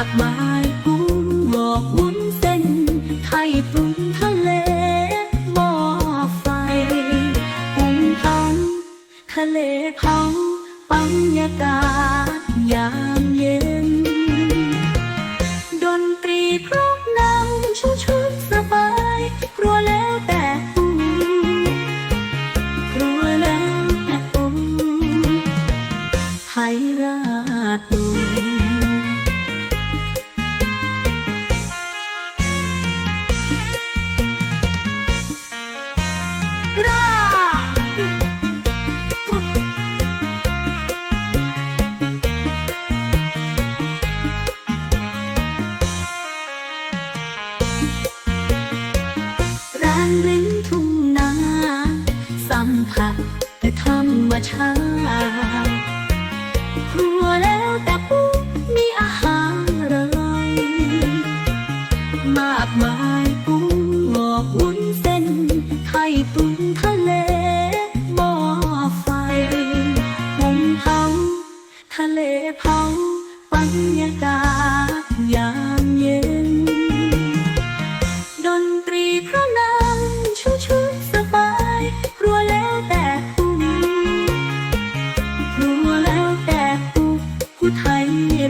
ากมายกุ้งหมอกวุ้นเส้นไข่ปรุงทะเลหม้อไฟอุ่นตังทะเลเผาบรรยากาศยา ผัสแต่ธรรมชาติครัวแล้วแต่ปุ๋มีอาหารอะไรมากมายกุ้งงอกวุ้นเส้นไข่ตุ๋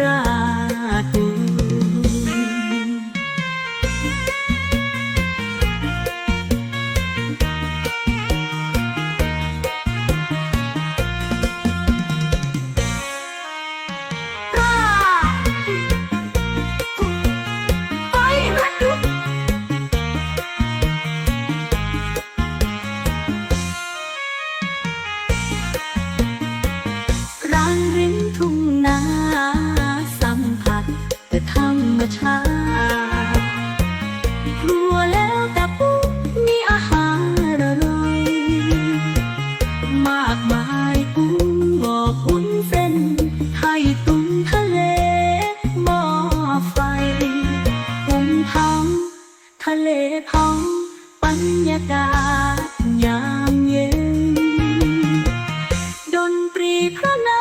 รา มชาติครัวแล้วแต่ปูมีอาหารอร่อย มากมายปูงอกหุ้นเส้นไข่ตุ๋นทะเลหม้อไฟหุงเผาทะเลเผาบรรยากาศยามเย็น ดนตรีพระนำ